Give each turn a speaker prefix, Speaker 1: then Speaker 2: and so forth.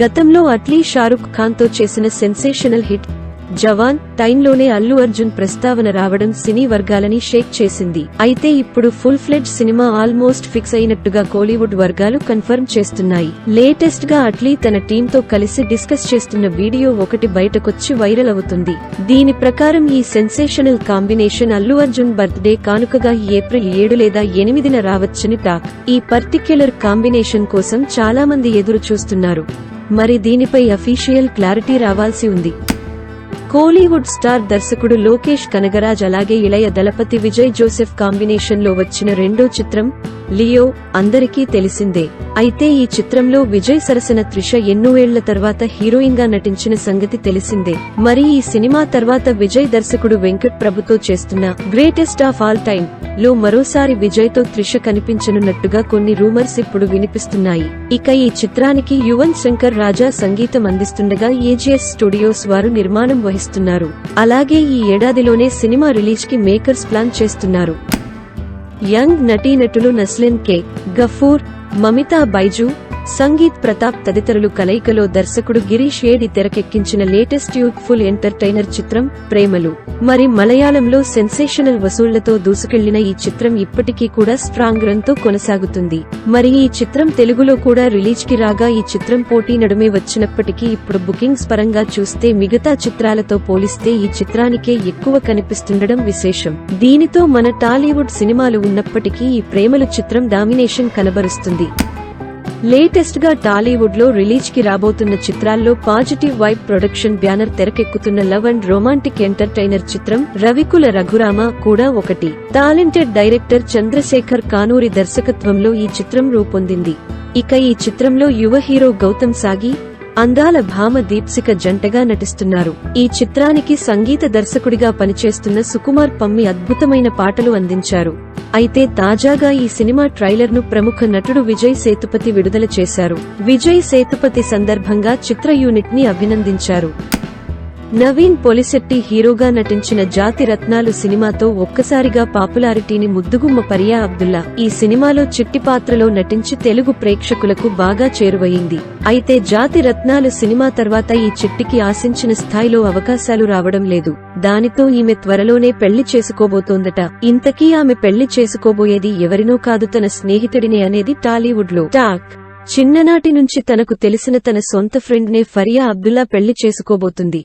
Speaker 1: గతంలో అట్లీ షారుఖ్ ఖాన్తో చేసిన sensational hit జవాన్ టైంలోనే అల్లు అర్జున్ ప్రస్తావన రావడం సినీ వర్గాలని షేక్ చేసింది. అయితే ఇప్పుడు full fledged cinema almost fix అయినట్టుగా కోలీవుడ్ వర్గాలు కన్ఫర్మ్ చేస్తున్నాయి. లేటెస్ట్గా అట్లీ తన టీంతో కలిసి డిస్కస్ చేస్తున్న వీడియో ఒకటి బయటకొచ్చి వైరల్ అవుతుంది. దీని ప్రకారం ఈ sensational combination Allu Arjun birthday కానుకగా ఏప్రిల్ ఏడు లేదా ఎనిమిదిన రావచ్చని టాక్. ఈ పర్టిక్యులర్ కాంబినేషన్ కోసం చాలా మంది ఎదురు చూస్తున్నారు మరి దీనిపై అఫీషియల్ క్లారిటీ రావాల్సి ఉంది. కోలీవుడ్ స్టార్ దర్శకుడు లోకేష్ కనగరాజ్ అలాగే ఇళయ దళపతి విజయ్ జోసెఫ్ కాంబినేషన్లో వచ్చిన రెండో చిత్రం లియో అందరికీ తెలిసిందే. అయితే ఈ చిత్రంలో విజయ్ సరసన త్రిష ఎన్నో ఏళ్ళ తర్వాత హీరోయిన్గా నటించిన సంగతి తెలిసిందే. మరి ఈ సినిమా తర్వాత విజయ్ దర్శకుడు వెంకట్ ప్రభుతో చేస్తున్న గ్రేటెస్ట్ ఆఫ్ ఆల్ టైమ్లో మరోసారి విజయ్తో త్రిష కనిపించనున్నట్టుగా కొన్ని రూమర్స్ ఇప్పుడు వినిపిస్తున్నాయి. ఇక ఈ చిత్రానికి యువన్ శంకర్ రాజా సంగీతం అందిస్తుండగా ఏజీఎస్ స్టూడియోస్ వారు నిర్మాణం నిర్వహిస్తున్నారు. అలాగే ఈ ఏడాదిలోనే సినిమా రిలీజ్కి మేకర్స్ ప్లాన్ చేస్తున్నారు. యంగ్ నటీనటులు నస్లిన్ కే గఫూర్ మమితా బైజు సంగీత్ ప్రతాప్ తదితరులు కలయికలో దర్శకుడు గిరీష్ ఏడి తెరకెక్కించిన లేటెస్ట్ యూత్ఫుల్ ఎంటర్టైనర్ చిత్రం ప్రేమలు. మరి మలయాళంలో సెన్సేషనల్ వసూళ్ళతో దూసుకెళ్ళిన ఈ చిత్రం ఇప్పటికీ కూడా స్ట్రాంగ్ రన్తో కొనసాగుతుంది. మరి ఈ చిత్రం తెలుగులో కూడా రిలీజ్కి రాగా ఈ చిత్రం పోటీ నడుమే వచ్చినప్పటికీ ఇప్పుడు బుకింగ్స్ పరంగా చూస్తే మిగతా చిత్రాలతో పోలిస్తే ఈ చిత్రానికే ఎక్కువ కనిపిస్తుండడం విశేషం. దీనితో మన టాలీవుడ్ సినిమాలు ఉన్నప్పటికీ ఈ ప్రేమలు చిత్రం డామినేషన్ కనబరుస్తుంది. లేటెస్ట్గా టాలీవుడ్లో రిలీజ్కి రాబోతున్న చిత్రాల్లో పాజిటివ్ వైబ్ ప్రొడక్షన్ బ్యానర్ తెరకెక్కుతున్న లవ్ అండ్ రొమాంటిక్ ఎంటర్టైనర్ చిత్రం రవికుల రఘురామ కూడా ఒకటి. టాలెంటెడ్ డైరెక్టర్ చంద్రశేఖర్ కానూరి దర్శకత్వంలో ఈ చిత్రం రూపొందింది. ఇక ఈ చిత్రంలో యువ హీరో గౌతమ్ సాగి అందాల భామ దీప్సిక జంటగా నటిస్తున్నారు. ఈ చిత్రానికి సంగీత దర్శకుడిగా పనిచేస్తున్న సుకుమార్ పమ్మి అద్భుతమైన పాటలు అందించారు. అయితే తాజాగా ఈ సినిమా ట్రైలర్ను ప్రముఖ నటుడు విజయ్ సేతుపతి విడుదల చేశారు. విజయ్ సేతుపతి సందర్భంగా చిత్ర యూనిట్ని అభినందించారు. నవీన్ పొలిశెట్టి హీరోగా నటించిన జాతి రత్నాలు సినిమాతో ఒక్కసారిగా పాపులారిటీని ముద్దుగుమ్మ పరియా అబ్దుల్లా ఈ సినిమాలో చిట్టి పాత్రలో నటించి తెలుగు ప్రేక్షకులకు బాగా చేరువయింది అయితే జాతి రత్నాలు సినిమా తర్వాత ఈ చిట్టికి ఆశించిన స్థాయిలో అవకాశాలు రావడం లేదు. దానితో ఈమె త్వరలోనే పెళ్ళి చేసుకోబోతోందట. ఇంతకీ ఆమె పెళ్ళి చేసుకోబోయేది ఎవరినో కాదు తన స్నేహితుడినే అనేది టాలీవుడ్లో టాక్. చిన్ననాటి నుంచి తనకు తెలిసిన తన సొంత ఫ్రెండ్ నే ఫరియా అబ్దుల్లా పెళ్ళి చేసుకోబోతుంది.